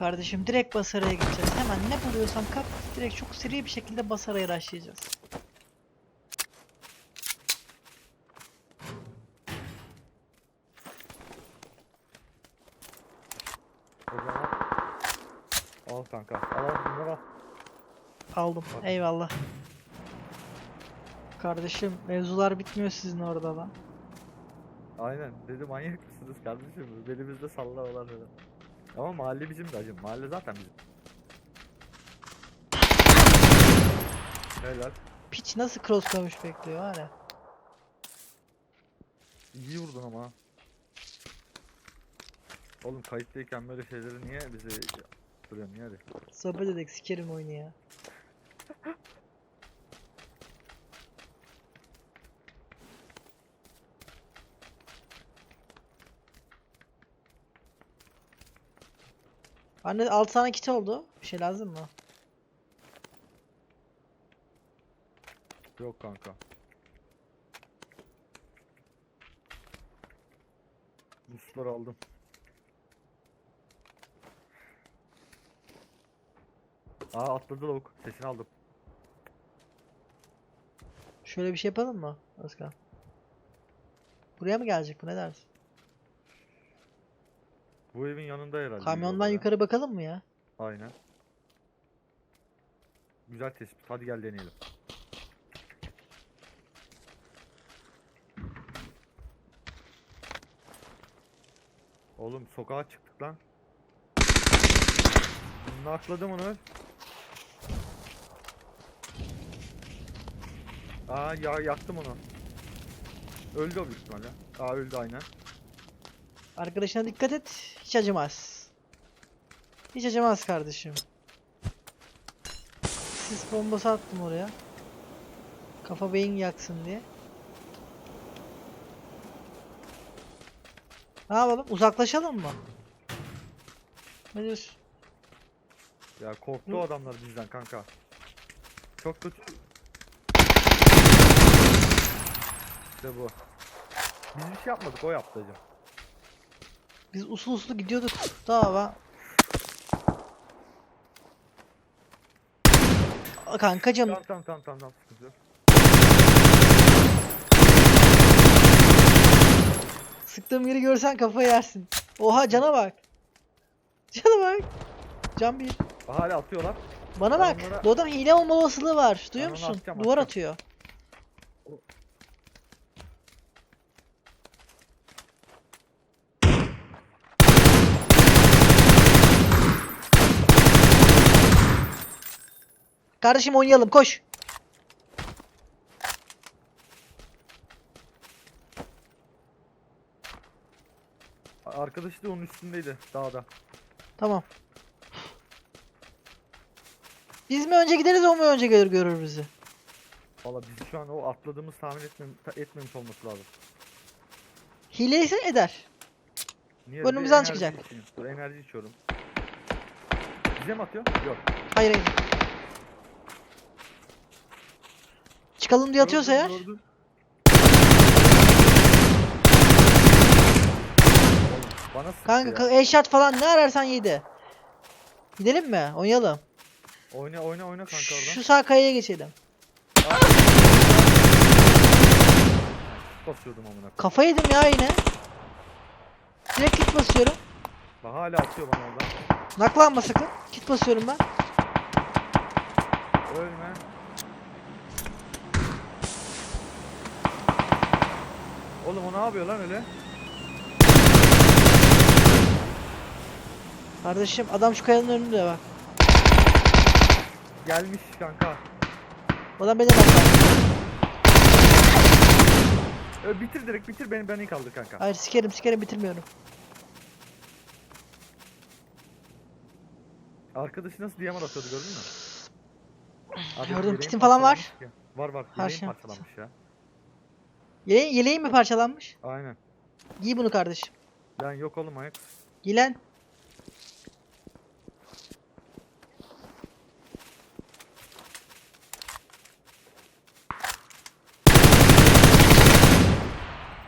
Kardeşim direkt Basara'ya gideceğiz. Hemen ne buluyorsam kap direkt çok seri bir şekilde Basara'ya başlayacağız. Al kanka. Al al bunları al. Aldım. Bak. Eyvallah. Kardeşim mevzular bitmiyor sizin orada lan. Aynen. Dedi manyak mısınız kardeşim? Belimizde sallamalar falan. Ama mahalle bizim de acım. Mahalle zaten bizim. Helal. Piç nasıl cross koymuş bekliyor ya. İyi vurdun ama. Oğlum kayıttayken böyle şeyleri niye bize duruyorsun hadi. Sohbet edek sikerim oyunu ya. Anne 6 tane kit oldu. Bir şey lazım mı? Yok kanka. Busları aldım. Aa atladı lavuk. Sesini aldım. Şöyle bir şey yapalım mı Özkan? Buraya mı gelecek bu ne dersin? Bu evin yanında herhalde. Kamyondan ya. yukarı bakalım mı ya? Aynen. Güzel tespit. Hadi gel deneyelim. Oğlum sokağa çıktık lan. Nakladım onu. Aa ya yaktım onu. Öldü o büyük ihtimalle. Aa öldü aynen. Arkadaşına dikkat et. Hiç acımaz. Hiç acımaz kardeşim. Sis bombası attım oraya. Kafa beyin yaksın diye. Ne yapalım? Uzaklaşalım mı? Ne diyorsun? Ya korktu Hı. adamlar bizden kanka. Çok da... İşte bu. Biz bir şey yapmadık o yaptı hocam. Biz usul usul gidiyorduk. Dava. Aa, Kankacım Tamam tamam tamam tamam tamam sıktığım yeri görsen kafayı yersin. Oha cana bak. Cana bak. Can bir. Hala atıyorlar. Bana Ben bak. onlara- Bu adam hile olma olasılığı var. Duyuyor Ben musun? atacağım, Duvar atacağım. atıyor. Kardeşim oynayalım koş. Arkadaşı da onun üstündeydi dağda. Tamam. Biz mi önce gideriz o mu önce gelir görür bizi? Valla biz şu an o atladığımız tahmin etmem, etmemiş olması lazım. Hile ise eder. Niye? Önümüzden enerji çıkacak. içeyim. Dur enerji içiyorum. Bize mi atıyor? Yok. Hayır hayır. Çıkalım diye atıyorsa eğer. gördüm. Bana Kanka ka- eşat falan ne ararsan yedi. Gidelim mi? Oynayalım. Oyna oyna oyna kanka oradan. Şu sağ kayaya geçelim. Basıyordum amına. Kafa yedim ya yine. Direkt kit basıyorum. Bak hala atıyor bana oradan. Naklanma sakın. Kit basıyorum ben. Ölme. Oğlum o ne yapıyor lan öyle? Kardeşim adam şu kayanın önünde bak. Gelmiş kanka. O adam beni naklar. Ö, bitir direkt bitir beni beni kaldır kanka. Hayır sikerim sikerim bitirmiyorum. Arkadaşı nasıl DMR atıyordu gördün mü? Gördüm, kitin falan var. Var var. Her Yeleğim şey parçalanmış ya. Yele yeleğin mi parçalanmış? Aynen. Giy bunu kardeşim. Lan yok oğlum ayak. Giy lan.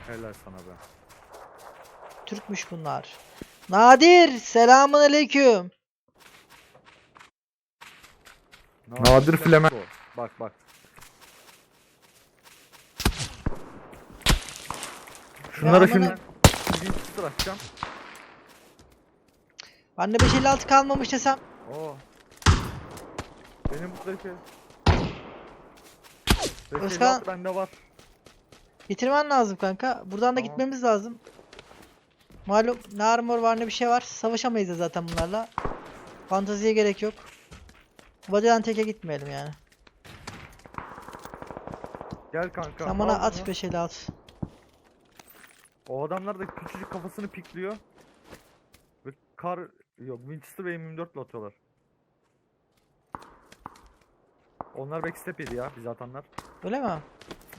Helal sana be. Türkmüş bunlar. Nadir selamun aleyküm. Nadir Flemenko. Bak bak Şunlara şimdi birinci sıra atacağım. Bende 556 kalmamış desem. Oo. Benim buradaki. Özkan- bende var. Bitirmen lazım kanka. Buradan da Tamam. gitmemiz lazım. Malum ne armor var ne bir şey var. Savaşamayız da zaten bunlarla. Fanteziye gerek yok. Body'den teke gitmeyelim yani. Gel kanka. Sen bana at bunu. 556. O adamlar da küçücük kafasını pikliyor. Ve kar yok Winchester ve M24 ile atıyorlar. Onlar backstep yedi ya bizi atanlar. Öyle mi?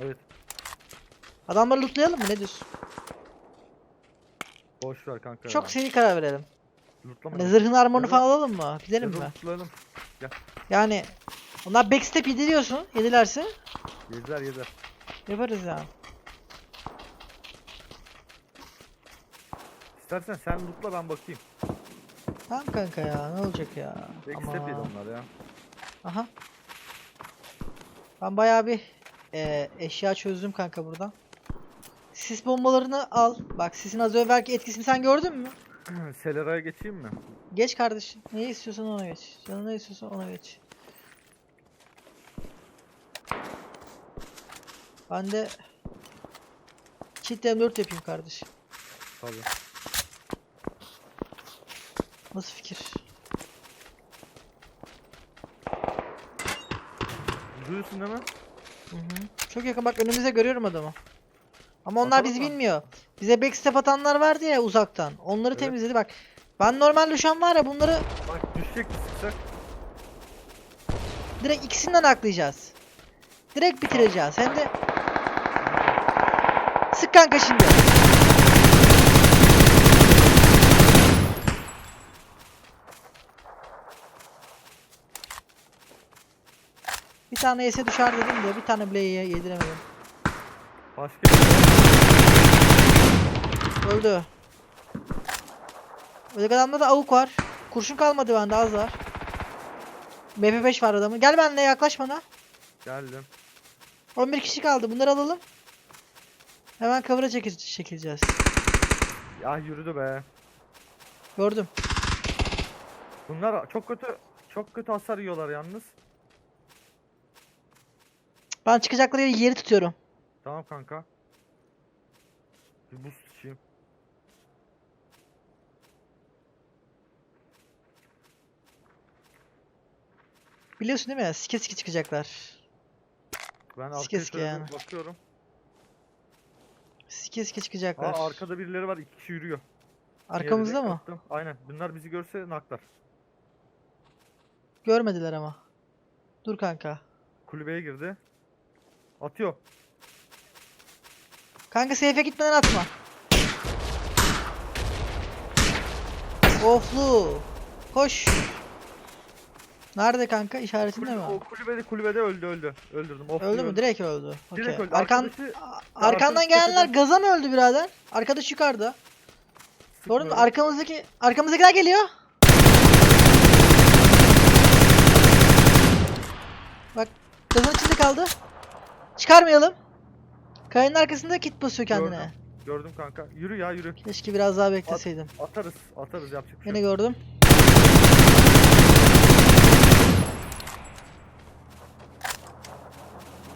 Evet. Adamları lootlayalım mı? Ne diyorsun? Boş ver kanka. Çok ya. seni karar verelim. Lootlama. Hani zırhın armorunu Ya falan alalım mı? Gidelim Ya mi? lootlayalım. Yani onlar backstep yedi diyorsun. Yedilerse Yediler yediler. yaparız yani. İstersen sen lootla ben bakayım. Tamam kanka ya ne olacak ya. Backstep yedi Ama- onlar ya. Aha. Ben bayağı bir eee, eşya çözdüm kanka buradan. Sis bombalarını al. Bak sisin az evvelki etkisini sen gördün mü? Selera'ya geçeyim mi? Geç kardeşim. Neyi istiyorsan ona geç. Canın ne istiyorsan ona geç. Ben de Kit M4 yapayım kardeşim. Tabii. Nasıl fikir? Duyuyorsun değil mi? Hı hı. Çok yakın bak önümüzde görüyorum adamı. Ama onlar Bakalım bizi mı? bilmiyor. Bize backstep atanlar vardı ya uzaktan. Onları Evet. temizledi bak. Ben normalde şu an var ya bunları Bak düşecek mi sıksak? direkt ikisinden aklayacağız. Direkt bitireceğiz. Hem de sık kanka şimdi. Bir tane yese düşer dedim de bir tane bile ye- yediremedim. Başka bir şey Öldü. Öyle adamda da avuk var. Kurşun kalmadı bende az var. MP5 var adamın. Gel benimle yaklaş bana. Geldim. 11 kişi kaldı. Bunları alalım. Hemen cover'a çekil çekileceğiz. Ya yürüdü be. Gördüm. Bunlar çok kötü çok kötü hasar yiyorlar yalnız. Ben çıkacakları yeri, tutuyorum. Tamam kanka. Bir boost içeyim. Biliyorsun değil mi? Sike sike çıkacaklar. Ben Sike sike yani. bakıyorum. Sike sike çıkacaklar. Aa arkada birileri var iki kişi yürüyor. Arkamızda mı? attım. Aynen. Bunlar bizi görse naklar. Görmediler ama. Dur kanka. Kulübeye girdi. Atıyor. Kanka seyfe gitmeden atma. Oflu. Koş. Nerede kanka? İşaretinde Kulübe, mi? o kulübede kulübede öldü öldü. Öldürdüm. Of, Öldü mü? Direkt öldü. Direkt Okey. öldü. Arkan, Arkadaşı A- arkandan arkadaşı gelenler tepeden- gaza mı öldü birader? Arkadaş yukarıda. Doğru mu? sıkmıyorum. Arkamızdaki arkamızdakiler geliyor. Bak gazın içinde kaldı. Çıkarmayalım. Kayanın arkasında kit basıyor kendine. Gördüm. Gördüm kanka. Yürü ya yürü. Keşke biraz daha bekleseydim. Atarız. Atarız yapacak bir şey. Yok. gördüm.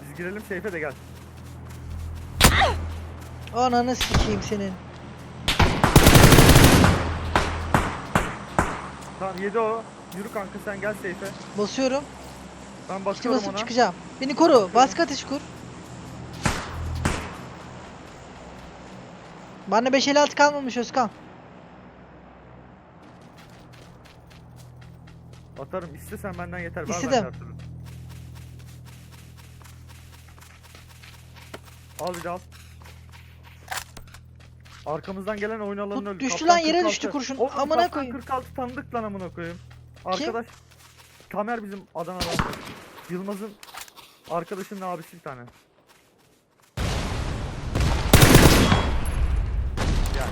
Biz girelim seyfe de gel. Ananı sikeyim senin. Tamam yedi o. Yürü kanka sen gel seyfe. Basıyorum. Ben İşte bakıyorum basıp ona. çıkacağım. Beni koru. Baskı ateş kur. Bende 556 kalmamış Özkan. Atarım. İstesen benden yeter. Var İstedim. türlü. Al bir de al. Arkamızdan gelen oyun alanını öldü. düştü lan, yere 46. düştü kurşun. Oğlum, Amına koyayım. 46 tanıdık lan amına koyayım. Arkadaş. Tamer bizim Adana'dan. Yılmaz'ın arkadaşının abisi bir tane.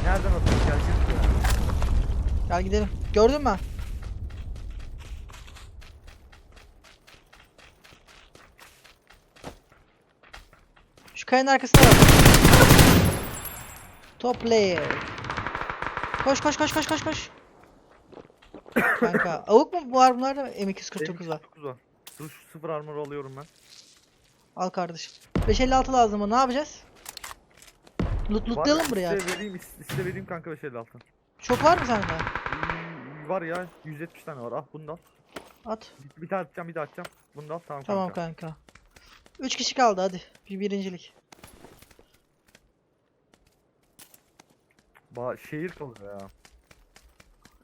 Nereden atıyor? Gel gidelim. Gördün mü? Şu kayanın arkasına bak. Top. Koş koş koş koş koş koş. Kanka avuk mu var bunlarda? M249 var. 9 var. Şu sıfır armor alıyorum ben. Al kardeşim. 556 lazım mı? Ne yapacağız? Loot lootlayalım buraya. Size vereyim, size vereyim kanka 556. Çok var mı sende? Hmm, Var ya 170 tane var. Ah bunu da al. At. Bir, bir daha atacağım bir daha atacağım. Bunu da al tamam, Tamam kanka. kanka. 3 kişi kaldı hadi. Bir birincilik. Ba şehir kalıyor ya.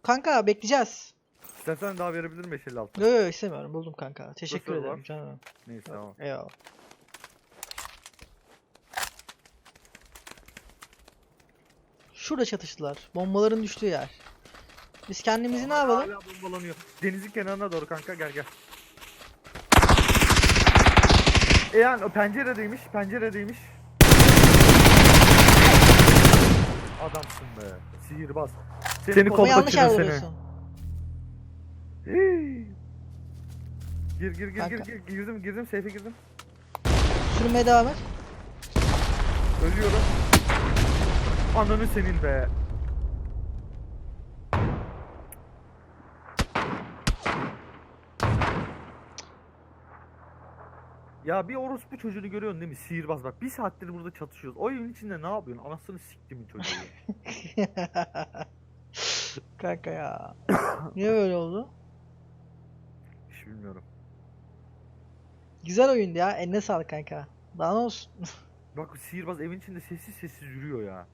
Kanka bekleyeceğiz. İstersen daha verebilirim 556. Yok yok istemiyorum buldum kanka. Teşekkür Nasıl ederim var? canım. Neyse tamam. Eyvallah. Şurada çatıştılar. Bombaların düştüğü yer. Biz kendimizi ne yapalım? Hala bombalanıyor. Denizin kenarına doğru kanka gel gel. E yani o penceredeymiş, penceredeymiş. Adamsın be. Sihirbaz. Seni, Ama kolda yanlış yer çürür seni. vuruyorsun. Hii. Gir gir gir gir gir girdim girdim safe'e girdim. Sürmeye devam et. Ölüyorum. Ananı senin be. Ya bir orospu çocuğunu görüyorsun değil mi? Sihirbaz bak. Bir saattir burada çatışıyoruz. O evin içinde ne yapıyorsun? Anasını siktimin çocuğu. kanka ya. Niye böyle oldu? Hiç bilmiyorum. Güzel oyundu ya. Eline sağlık kanka. Daha ne olsun? Bak sihirbaz evin içinde sessiz sessiz yürüyor ya.